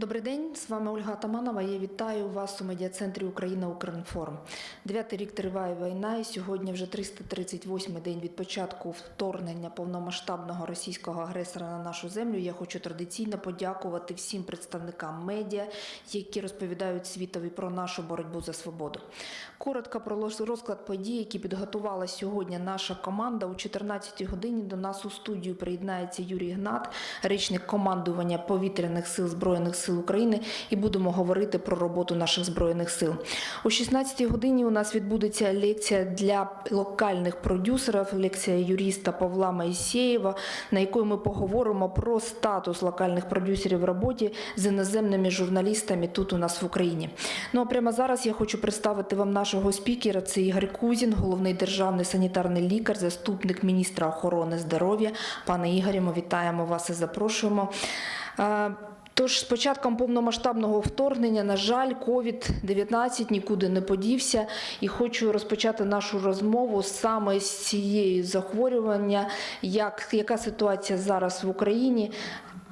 Добрий день, з вами Ольга Таманова. Я вітаю вас у медіа-центрі Україна Укрінформ. Дев'ятий рік триває війна, і сьогодні вже 338-й день від початку вторгнення повномасштабного російського агресора на нашу землю. Я хочу традиційно подякувати всім представникам медіа, які розповідають світові про нашу боротьбу за свободу. Коротко про розклад подій, які підготувала сьогодні наша команда. У 14-й годині до нас у студію приєднається Юрій Гнат, речник командування повітряних сил збройних сил України, і будемо говорити про роботу наших збройних сил. О 16-й годині у нас відбудеться лекція для локальних продюсерів, лекція юриста Павла Майсєєва, на якої ми поговоримо про статус локальних продюсерів в роботі з іноземними журналістами тут у нас в Україні. Ну а прямо зараз я хочу представити вам нашого спікера. Це Ігор Кузін, головний державний санітарний лікар, заступник міністра охорони здоров'я. Пане Ігорі, ми вітаємо вас і запрошуємо. Тож з початком повномасштабного вторгнення, на жаль, COVID-19 нікуди не подівся, і хочу розпочати нашу розмову саме з цієї захворювання. Як, яка ситуація зараз в Україні?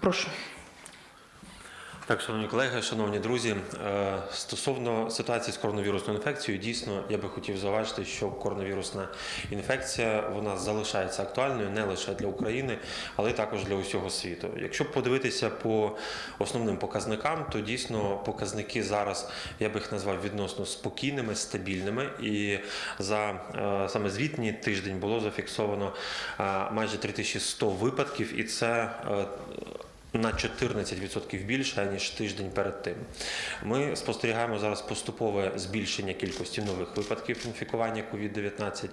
Прошу. Так, шановні колеги, шановні друзі, е, стосовно ситуації з коронавірусною інфекцією, дійсно я би хотів зауважити, що коронавірусна інфекція вона залишається актуальною не лише для України, але й також для усього світу. Якщо подивитися по основним показникам, то дійсно показники зараз я би їх назвав відносно спокійними, стабільними. І за е, саме звітній тиждень було зафіксовано е, майже 3100 випадків, і це на 14% більше ніж тиждень перед тим. Ми спостерігаємо зараз поступове збільшення кількості нових випадків інфікування COVID-19,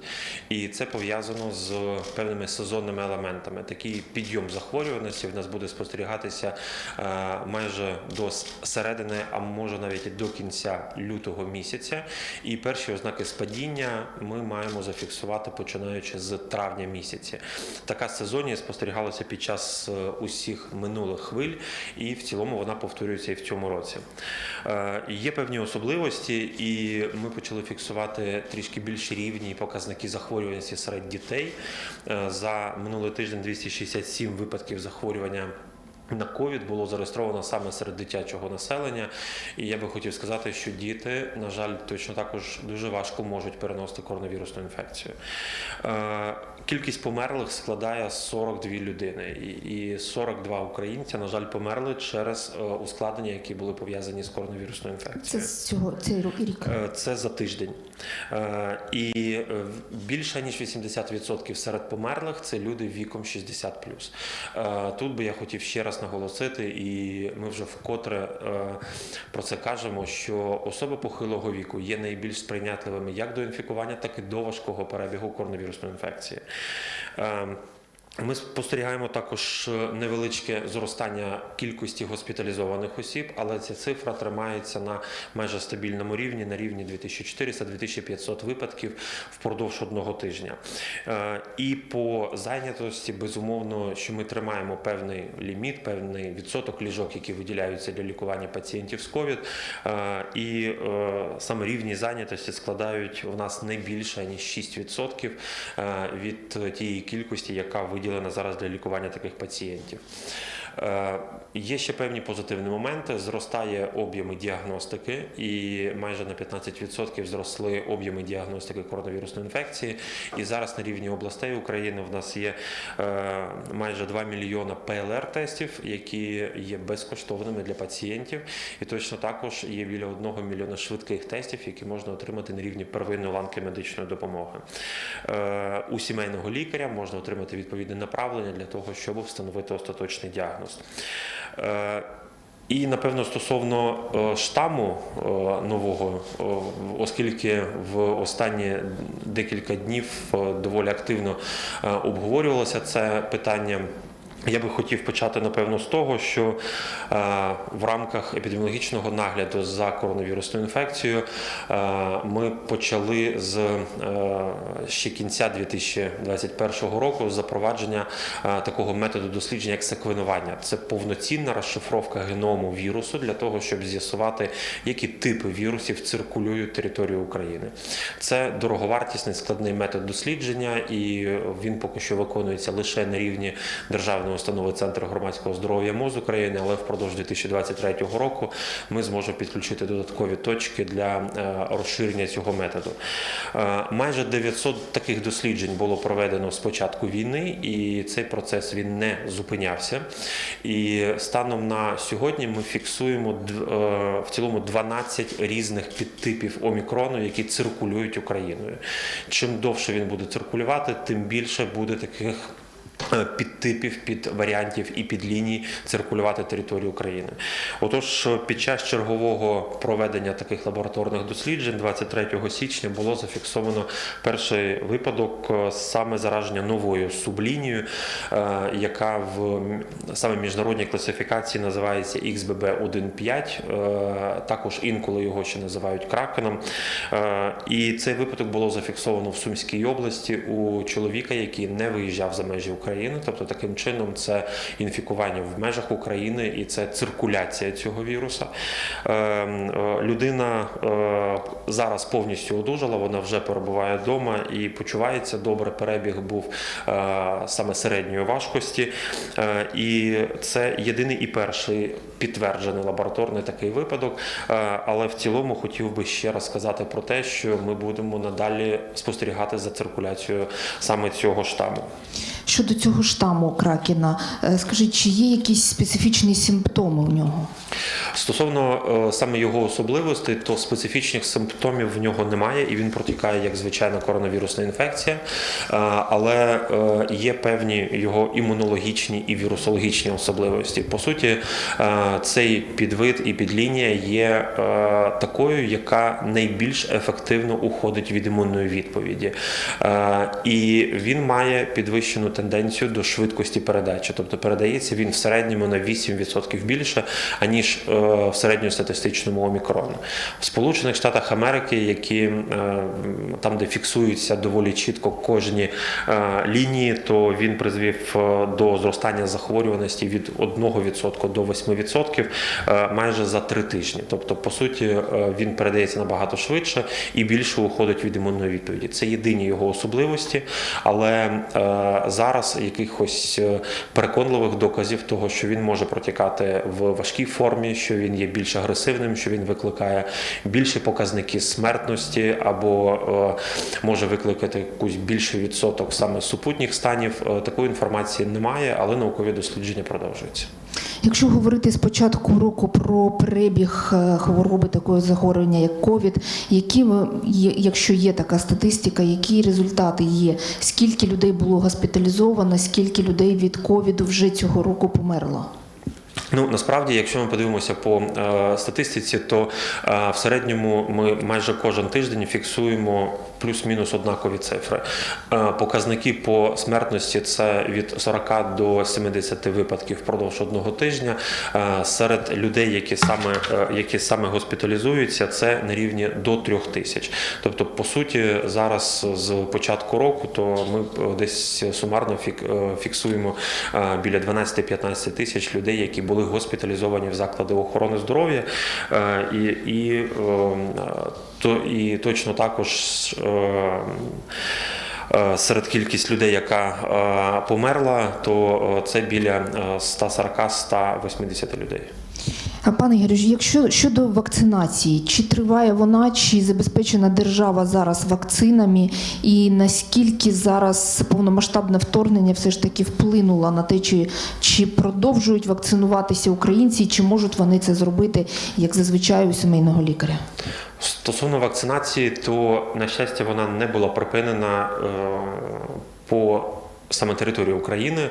і це пов'язано з певними сезонними елементами. Такий підйом захворюваності в нас буде спостерігатися е, майже до середини, а може навіть до кінця лютого місяця. І перші ознаки спадіння ми маємо зафіксувати починаючи з травня місяці. Така сезонність спостерігалася під час е, усіх минулих хвиль, і в цілому вона повторюється і в цьому році. Е, Є певні особливості, і ми почали фіксувати трішки більш рівні показники захворюваності серед дітей. Е, За минулий тиждень 267 випадків захворювання. На ковід було зареєстровано саме серед дитячого населення, і я би хотів сказати, що діти, на жаль, точно також дуже важко можуть переносити коронавірусну інфекцію. Е, Кількість померлих складає 42 людини, і- і 42 українця, на жаль, померли через е, ускладнення, які були пов'язані з коронавірусною Це інфекцією. з цього цей рік. Е, Це за тиждень. І більше ніж 80% серед померлих це люди віком 60 Е, Тут би я хотів ще раз наголосити, і ми вже вкотре е, про це кажемо, що особи похилого віку є найбільш сприйнятливими як до інфікування, так і до важкого перебігу коронавірусної інфекції. Е, ми спостерігаємо також невеличке зростання кількості госпіталізованих осіб, але ця цифра тримається на майже стабільному рівні, на рівні 2400-2500 випадків впродовж одного тижня. Е, І по зайнятості, безумовно, що ми тримаємо певний ліміт, певний відсоток ліжок, які виділяються для лікування пацієнтів з ковід. Е, І е, саме рівні зайнятості складають у нас не більше ніж 6% е, від тієї кількості, яка виділена зараз для лікування таких пацієнтів. Е, Є ще певні позитивні моменти. Зростає об'єми діагностики, і майже на 15% зросли об'єми діагностики коронавірусної інфекції. І зараз на рівні областей України в нас є е, майже 2 мільйона ПЛР-тестів, які є безкоштовними для пацієнтів. І точно також є біля 1 мільйона швидких тестів, які можна отримати на рівні первинної ланки медичної допомоги. Е, У сімейного лікаря можна отримати відповідне направлення для того, щоб встановити остаточний діагноз. Е, І напевно стосовно е, штаму е, нового, оскільки в останні декілька днів доволі активно обговорювалося це питання. Я би хотів почати напевно з того, що е, в рамках епідеміологічного нагляду за коронавірусною інфекцією е, ми почали з е, ще кінця 2021 року запровадження такого методу дослідження, як секвенування. Це повноцінна розшифровка геному вірусу для того, щоб з'ясувати, які типи вірусів циркулюють територією України. Це дороговартісний складний метод дослідження, і він поки що виконується лише на рівні державної державної установи Центр громадського здоров'я МОЗ України, але впродовж 2023 року ми зможемо підключити додаткові точки для е, розширення цього методу. Е, Майже 900 таких досліджень було проведено з початку війни, і цей процес він не зупинявся. І станом на сьогодні ми фіксуємо е, в цілому 12 різних підтипів омікрону, які циркулюють Україною. Чим довше він буде циркулювати, тим більше буде таких. Е, Підтипів, під варіантів і під ліній циркулювати територію України. Отож, е, під час чергового проведення таких лабораторних досліджень, 23 січня, було зафіксовано перший випадок е, саме зараження новою сублінією, яка в саме міжнародній класифікації називається XBB1.5. е, Також інколи його ще називають кракеном. І цей випадок було зафіксовано в Сумській області у чоловіка, який не виїжджав за межі України. Тобто, таким чином, це інфікування в межах України і це циркуляція цього віруса. Е, е, Людина е, зараз повністю одужала, вона вже перебуває вдома і почувається добре. Перебіг був е, саме середньої важкості. І це єдиний і перший підтверджений лабораторний такий випадок. Але в цілому хотів би ще раз сказати про те, що ми будемо надалі спостерігати за циркуляцією саме цього штаму. Щодо цього штаму Кракена, е, скажіть, чи є якісь специфічні симптоми у нього? Стосовно е, саме його особливостей, то специфічних симптомів в нього немає, і він протікає як звичайна коронавірусна інфекція, Е, але є певні його імунологічні і вірусологічні особливості. По суті, цей підвид і підлінія є такою, яка найбільш ефективно уходить від імунної відповіді. І він має підвищену тенденцію до швидкості передачі, тобто передається він в середньому на 8% більше, аніж е, в середньостатистичному омікрону. В Сполучених Штатах Америки, які е, там, де фіксуються доволі чітко кожні е, лінії, то він призвів до зростання захворюваності від 1% до 8% е, майже за три тижні. Тобто, по суті, він передається набагато швидше і більше уходить від імунної відповіді. Це єдині його особливості, але е, зараз якихось е, переконливих доказів того, що він може протікати в важкій формі, що він є більш агресивним, що він викликає більші показники смертності або е, може викликати якусь більший відсоток саме супутніх станів. Е, Такої інформації немає, але наукові дослідження продовжуються. Якщо говорити з початку року про перебіг е, хвороби такого захворювання, як ковід, які ви якщо є така статистика, які результати є? Скільки людей було госпіталізовано, скільки людей від ковіду вже цього року померло? Ну насправді, якщо ми подивимося по е, статистиці, то е, в середньому ми майже кожен тиждень фіксуємо плюс-мінус однакові цифри. Е, показники по смертності це від 40 до 70 випадків впродовж одного тижня. Е, серед людей, які саме, е, які саме госпіталізуються, це на рівні до 3 тисяч. Тобто, по суті, зараз з початку року, то ми десь сумарно фік- фіксуємо біля 12-15 тисяч людей, які були госпіталізовані в заклади охорони здоров'я. І, і, е, то, і точно також. Е, е, Серед кількість людей, яка е, померла, то це біля е, 140-180 людей. Пане Ігорю, якщо щодо вакцинації, чи триває вона, чи забезпечена держава зараз вакцинами, і наскільки зараз повномасштабне вторгнення все ж таки вплинуло на те, чи, чи продовжують вакцинуватися українці, чи можуть вони це зробити, як зазвичай у сімейного лікаря? Стосовно вакцинації, то на щастя вона не була припинена е, по саме території України.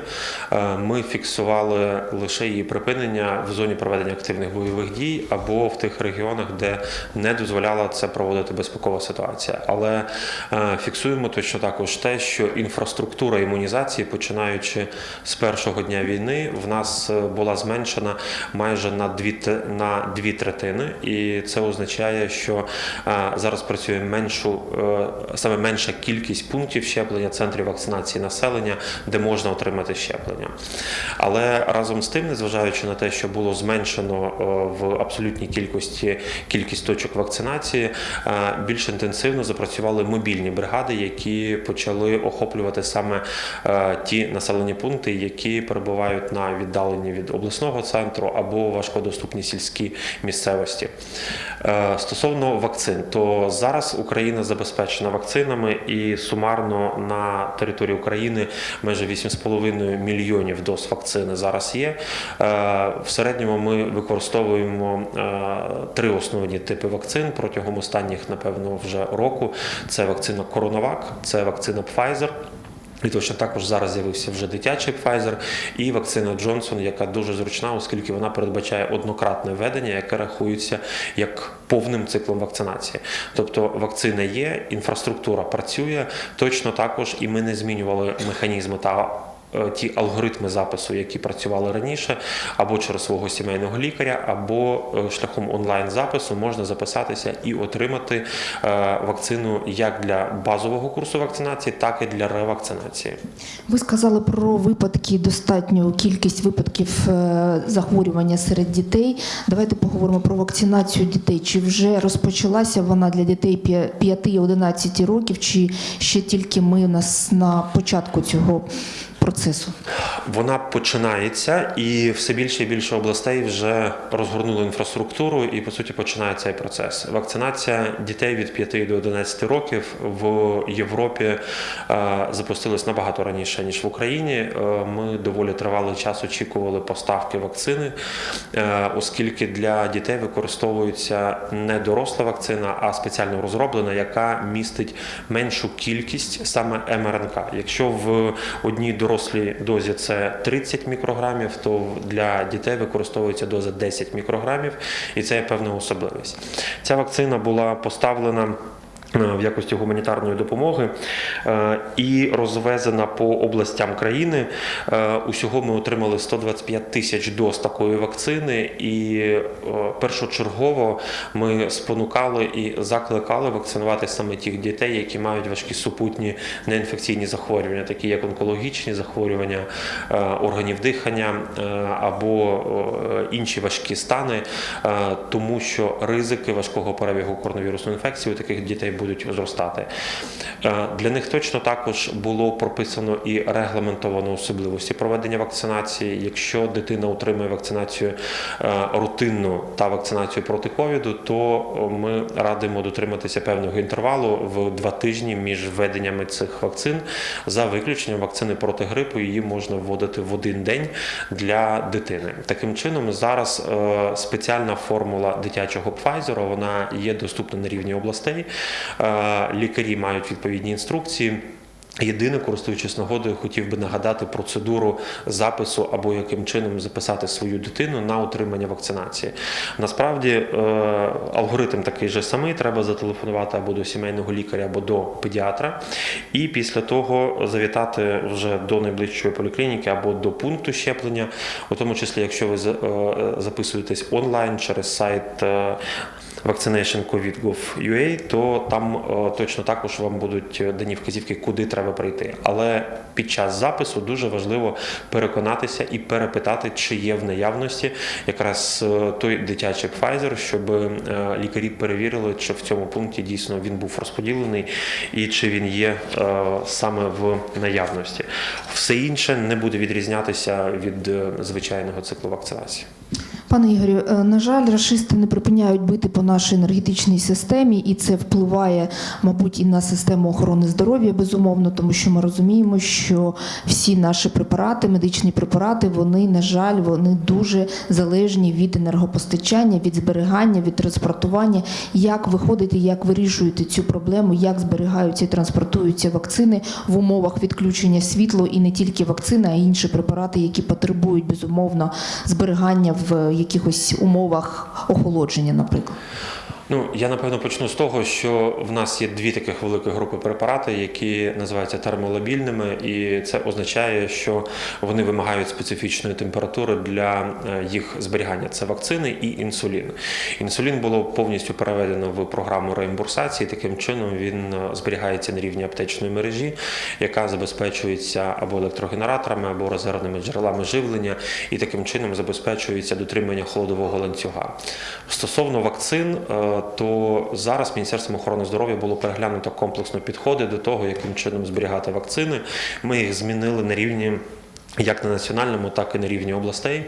Е, Ми фіксували лише її припинення в зоні проведення активних бойових дій або в тих регіонах, де не дозволяла це проводити безпекова ситуація. Але е, фіксуємо точно також те, що інфраструктура імунізації, починаючи з першого дня війни, в нас е, була зменшена майже на дві на дві третини, і це означає, що зараз працює меншу саме менша кількість пунктів щеплення, центрів вакцинації населення. Щеплення, де можна отримати щеплення. Але разом з тим, незважаючи на те, що було зменшено е, в абсолютній кількості кількість точок вакцинації, е, більш інтенсивно запрацювали мобільні бригади, які почали охоплювати саме е, ті населені пункти, які перебувають на віддаленні від обласного центру або важкодоступні сільські місцевості. Стосовно вакцин, то зараз Україна забезпечена вакцинами і сумарно на території України майже 8,5 мільйонів доз вакцини зараз є. Е, В середньому ми використовуємо е, три основні типи вакцин протягом останніх, напевно, вже року. Це вакцина Коронавак, це вакцина Pfizer. І точно також зараз з'явився вже дитячий Pfizer і вакцина Джонсон, яка дуже зручна, оскільки вона передбачає однократне введення, яке рахується як повним циклом вакцинації. Тобто вакцина є, інфраструктура працює. Точно також і ми не змінювали механізми та. Е, Ті алгоритми запису, які працювали раніше, або через свого сімейного лікаря, або е, шляхом онлайн запису можна записатися і отримати е, вакцину як для базового курсу вакцинації, так і для ревакцинації. Ви сказали про випадки, достатню кількість випадків захворювання серед дітей. Давайте поговоримо про вакцинацію дітей. Чи вже розпочалася вона для дітей 5-11 років, чи ще тільки ми у нас на початку цього процесу? Вона починається, і все більше і більше областей вже розгорнули інфраструктуру, і по суті починає цей процес. Вакцинація дітей від 5 до 11 років в Європі е, запустилась набагато раніше ніж в Україні. Е, Ми доволі тривалий час очікували поставки вакцини, е, оскільки для дітей використовується не доросла вакцина, а спеціально розроблена, яка містить меншу кількість саме МРНК. Якщо в одній дорослій дозі це 30 мікрограмів, то для дітей використовується доза 10 мікрограмів, і це є певна особливість. Ця вакцина була поставлена. Е, В якості гуманітарної допомоги е, і розвезена по областям країни. Е, Усього ми отримали 125 тисяч доз такої вакцини, і першочергово ми спонукали і закликали вакцинувати саме тих дітей, які мають важкі супутні неінфекційні захворювання, такі як онкологічні захворювання органів дихання або інші важкі стани, тому що ризики важкого перебігу коронавірусної інфекції у таких дітей будуть зростати. Е, Для них точно також було прописано і регламентовано особливості проведення вакцинації. Якщо дитина отримує вакцинацію е, рутинну та вакцинацію проти ковіду, то е, ми радимо дотриматися певного інтервалу в два тижні між введеннями цих вакцин. За виключенням вакцини проти грипу її можна вводити в один день для дитини. Таким чином, зараз спеціальна формула дитячого Pfizer, вона є доступна на рівні областей. Е, Лікарі мають відповідні інструкції. Єдине, користуючись нагодою, хотів би нагадати процедуру запису або яким чином записати свою дитину на отримання вакцинації. Насправді е, алгоритм такий же самий. Треба зателефонувати або до сімейного лікаря, або до педіатра, і після того завітати вже до найближчої поліклініки або до пункту щеплення, у тому числі, якщо ви е, записуєтесь онлайн через сайт. Е, vaccination.covid.gov.ua, то там е, точно також вам будуть дані вказівки, куди треба прийти. Але під час запису дуже важливо переконатися і перепитати, чи є в наявності якраз е, той дитячий Pfizer, щоб е, лікарі перевірили, чи в цьому пункті дійсно він був розподілений і чи він є е, саме в наявності. Все інше не буде відрізнятися від е, звичайного циклу вакцинації. Пане Ігорю, е, на жаль, рашисти не припиняють бити по нашій енергетичній системі, і це впливає, мабуть, і на систему охорони здоров'я, безумовно, тому що ми розуміємо, що всі наші препарати, медичні препарати, вони, на жаль, вони дуже залежні від енергопостачання, від зберігання, від транспортування. Як виходите, як вирішуєте цю проблему, як зберігаються і транспортуються вакцини в умовах відключення світла і не тільки вакцини, а й інші препарати, які потребують безумовно зберігання в якихось умовах охолодження, наприклад. Ну, я напевно почну з того, що в нас є дві таких великих групи препарати, які називаються термолабільними, і це означає, що вони вимагають специфічної температури для е, їх зберігання. Це вакцини і інсулін. Інсулін було повністю переведено в програму реімбурсації. Таким чином він е, зберігається на рівні аптечної мережі, яка забезпечується або електрогенераторами, або резервними джерелами живлення, і таким чином забезпечується дотримання холодового ланцюга. Стосовно вакцин, е, то зараз Міністерством охорони здоров'я було переглянуто комплексно підходи до того, яким чином зберігати вакцини. Ми їх змінили на рівні. Як на національному, так і на рівні областей.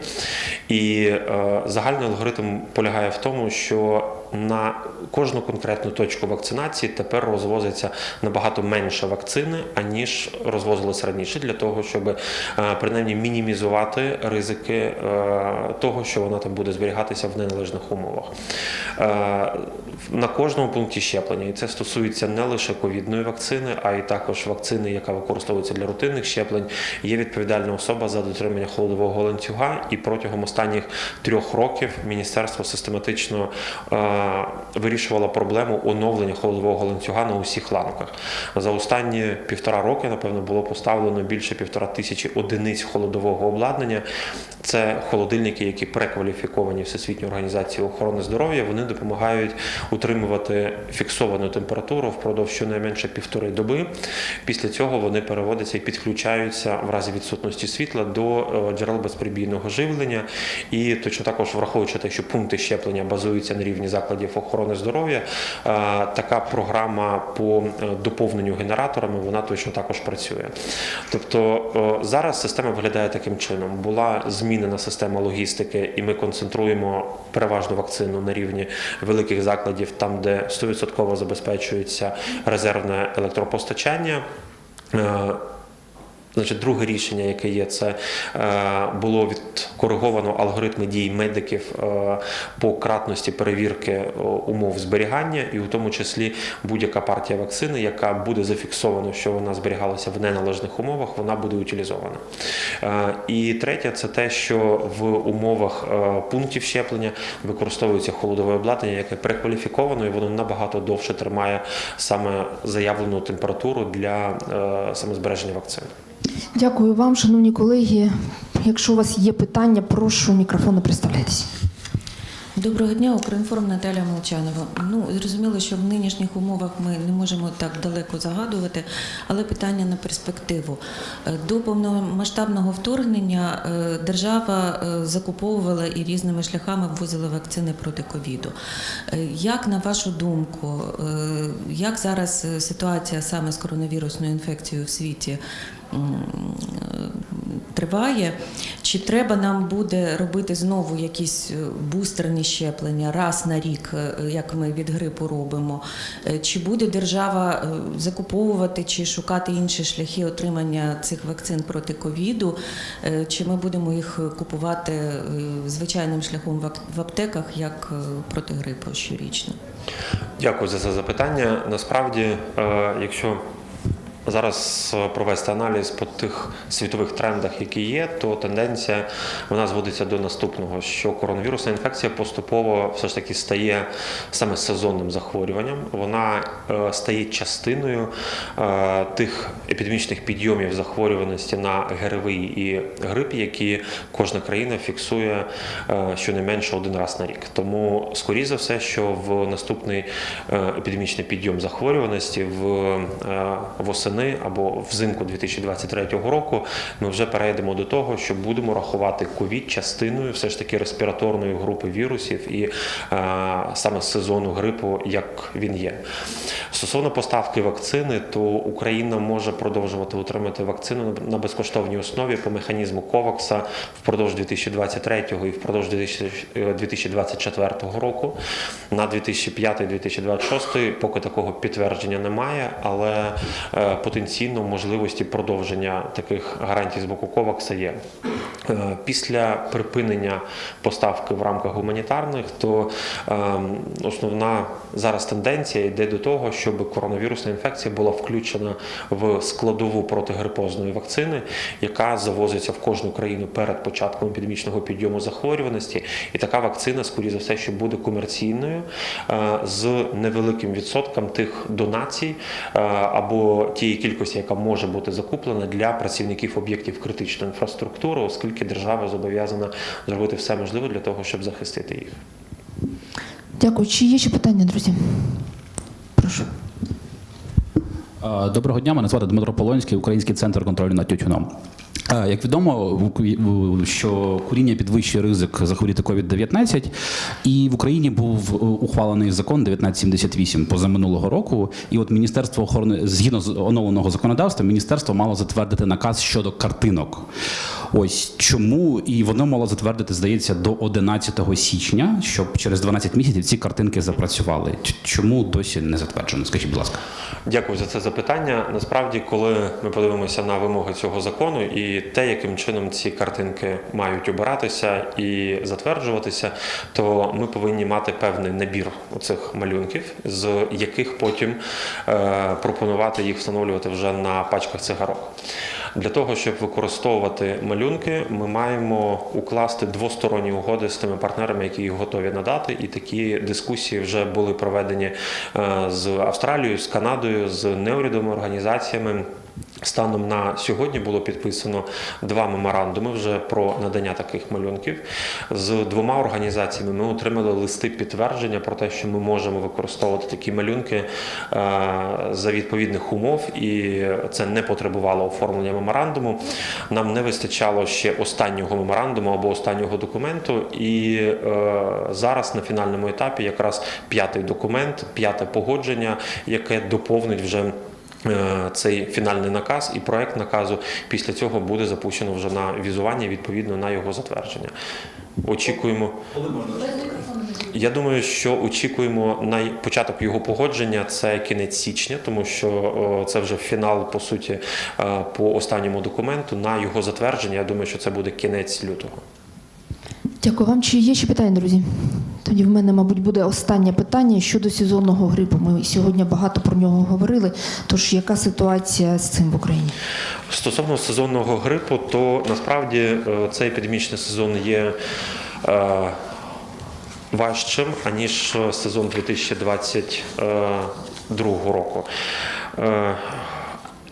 І е, загальний алгоритм полягає в тому, що на кожну конкретну точку вакцинації тепер розвозиться набагато менше вакцини, аніж розвозилось раніше, для того, щоб е, принаймні мінімізувати ризики е, того, що вона там буде зберігатися в неналежних умовах. Е, на кожному пункті щеплення, і це стосується не лише ковідної вакцини, а й також вакцини, яка використовується для рутинних щеплень. Є відповідальна особа за дотримання холодового ланцюга, і протягом останніх трьох років міністерство систематично е, вирішувало проблему оновлення холодового ланцюга на усіх ланках. За останні півтора роки, напевно, було поставлено більше півтора тисячі одиниць холодового обладнання. Це холодильники, які перекваліфіковані Всесвітньою організацією охорони здоров'я. Вони допомагають утримувати фіксовану температуру впродовж щонайменше півтори доби. Після цього вони переводяться і підключаються в разі відсутності світла до е, джерел безперебійного живлення. І точно також враховуючи те, що пункти щеплення базуються на рівні закладів охорони здоров'я, е, така програма по е, доповненню генераторами вона точно також працює. Тобто зараз система виглядає таким чином: була змінена система логістики, і ми концентруємо переважно вакцину на рівні великих закладів, там де 100% забезпечується резервне електропостачання. Значить, друге рішення, яке є, це е, було відкориговано алгоритми дій медиків е, по кратності перевірки е, умов зберігання, і у тому числі будь-яка партія вакцини, яка буде зафіксовано, що вона зберігалася в неналежних умовах, вона буде утилізована. І третє, це те, що в умовах пунктів щеплення використовується холодове обладнання, яке перекваліфіковано, і воно набагато довше тримає саме заявлену температуру для е, саме збереження вакцини. Дякую вам, шановні колеги. Якщо у вас є питання, прошу мікрофону представлятися. Доброго дня, Укрінформ Наталя Молчанова. Ну зрозуміло, що в нинішніх умовах ми не можемо так далеко загадувати, але питання на перспективу. Е, До повномасштабного вторгнення е, держава е, закуповувала і різними шляхами ввозила вакцини проти ковіду. Як на вашу думку, як зараз ситуація саме з коронавірусною інфекцією в світі? Триває, чи треба нам буде робити знову якісь е, бустерні щеплення раз на рік, е, як ми від грипу робимо? Е, Чи буде держава закуповувати чи шукати інші шляхи отримання цих вакцин проти ковіду? Чи ми будемо їх купувати звичайним шляхом в аптеках як проти грипу щорічно? Дякую за це запитання. Насправді, якщо зараз е, провести аналіз по тих світових трендах, які є, то тенденція вона зводиться до наступного: що коронавірусна інфекція поступово все ж таки стає саме сезонним захворюванням. Вона е, стає частиною е, тих епідемічних підйомів захворюваності на ГРВІ і грип, які кожна країна фіксує щонайменше один раз на рік. Тому, скоріше за все, що в наступний епідемічний підйом захворюваності в е, восени або взимку 2023 року ми вже перейдемо до того, що будемо рахувати ковід частиною все ж таки респіраторної групи вірусів і е, саме сезону грипу, як він є. Стосовно поставки вакцини, то Україна може продовжувати отримати вакцину на безкоштовній основі по механізму Ковакса впродовж 2023 і впродовж 2024 року. На 2005-2026 поки такого підтвердження немає, але е, потенційно можливості продовження таких гарантій з боку Ковакса є. Е, Після припинення поставки в рамках гуманітарних, то е, основна зараз тенденція йде до того, щоб коронавірусна інфекція була включена в складову протигрипозної вакцини, яка завозиться в кожну країну перед початком епідемічного підйому захворюваності. І така вакцина, скоріше за все, що буде комерційною е, з невеликим відсотком тих донацій е, або тієї кількості, яка може бути закуплена для працівників об'єктів критичної інфраструктури, оскільки держава зобов'язана зробити все можливе для того, щоб захистити їх. Дякую. Чи є ще питання, друзі? Прошу. Доброго дня, мене звати Дмитро Полонський, Український центр контролю над тютюном. Як відомо, що куріння підвищує ризик захворіти COVID-19, і в Україні був е, ухвалений закон 1978 позаминулого року. І от Міністерство охорони, згідно з оновленого законодавства, міністерство мало затвердити наказ щодо картинок. Ось чому і воно мало затвердити, здається, до 11 січня, щоб через 12 місяців ці картинки запрацювали. Чому досі не затверджено? Скажіть, будь ласка. Дякую за це запитання. Насправді, коли ми подивимося на вимоги цього закону і те, яким чином ці картинки мають обиратися і затверджуватися, то ми повинні мати певний набір оцих малюнків, з яких потім е, пропонувати їх встановлювати вже на пачках цигарок. Для того, щоб використовувати малюнки, ми маємо укласти двосторонні угоди з тими партнерами, які їх готові надати. І такі дискусії вже були проведені е, з Австралією, з Канадою, з неурядовими організаціями. Станом на сьогодні було підписано два меморандуми вже про надання таких малюнків. З двома організаціями ми отримали листи підтвердження про те, що ми можемо використовувати такі малюнки е, за відповідних умов, і це не потребувало оформлення меморандуму. Нам не вистачало ще останнього меморандуму або останнього документу. І е, зараз на фінальному етапі якраз п'ятий документ, п'яте погодження, яке доповнить вже. Е, Цей фінальний наказ і проект наказу після цього буде запущено вже на візування відповідно на його затвердження. Очікуємо. Я думаю, що очікуємо на початок його погодження це кінець січня, тому що це вже фінал по суті е, по останньому документу. На його затвердження. Я думаю, що це буде кінець лютого. Дякую вам. Чи є ще питання, друзі? Тоді в мене, мабуть, буде останнє питання щодо сезонного грипу. Ми сьогодні багато про нього говорили. Тож яка ситуація з цим в Україні? Стосовно сезонного грипу, то насправді е, цей епідемічний сезон є е, важчим, аніж сезон 2022 року.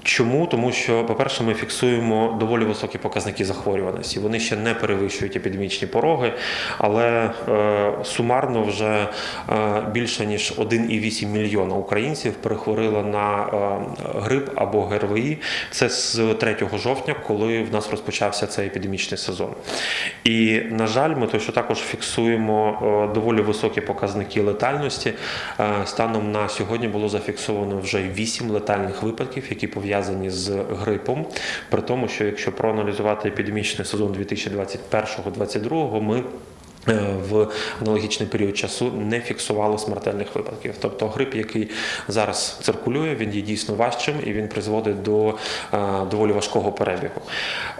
Чому? Тому що, по-перше, ми фіксуємо доволі високі показники захворюваності. Вони ще не перевищують епідемічні пороги, але е, сумарно вже е, більше ніж 1,8 мільйона українців перехворили на е, грип або ГРВІ. Це з 3 жовтня, коли в нас розпочався цей епідемічний сезон. І, на жаль, ми то, також фіксуємо е, доволі високі показники летальності. Е, Станом на сьогодні було зафіксовано вже 8 летальних випадків, які пов'язані з грипом. При тому, що якщо проаналізувати епідемічний сезон 2021-2022, ми в аналогічний період часу не фіксували смертельних випадків. Тобто грип, який зараз циркулює, він є дійсно важчим і він призводить до е, доволі важкого перебігу.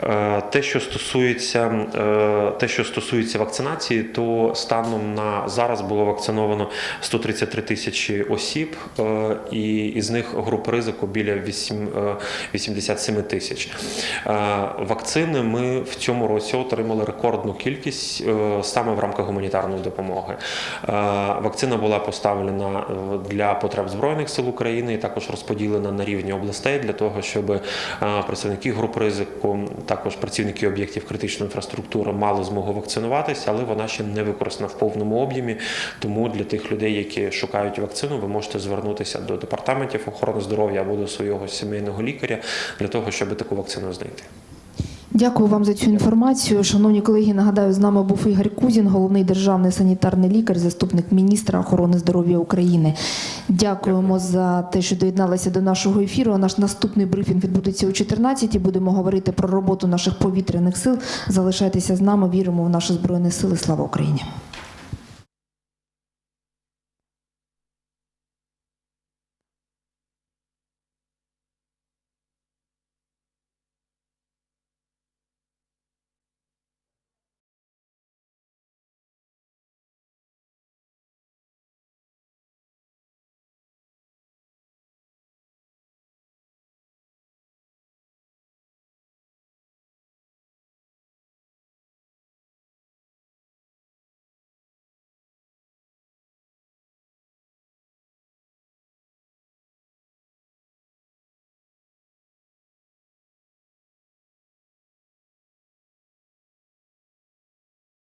Е, Те, що стосується е, те, що стосується вакцинації, то станом на зараз було вакциновано 133 тисячі осіб, е, і із них груп ризику біля 8, е, 87 тисяч. Е, Вакцини ми в цьому році отримали рекордну кількість е, саме в рамках гуманітарної допомоги. Е, Вакцина була поставлена для потреб Збройних сил України і також розподілена на рівні областей для того, щоб е, представники груп ризику, також працівники об'єктів критичної інфраструктури мали змогу вакцинуватися, але вона ще не використана в повному об'ємі. Тому для тих людей, які шукають вакцину, ви можете звернутися до департаментів охорони здоров'я або до свого сімейного лікаря для того, щоб таку вакцину знайти. Дякую вам за цю інформацію. Шановні колеги, нагадаю, з нами був Ігор Кузін, головний державний санітарний лікар, заступник міністра охорони здоров'я України. Дякуємо за те, що доєдналися до нашого ефіру. Наш наступний брифінг відбудеться о 14 Будемо говорити про роботу наших повітряних сил. Залишайтеся з нами. Віримо в наші збройні сили. Слава Україні!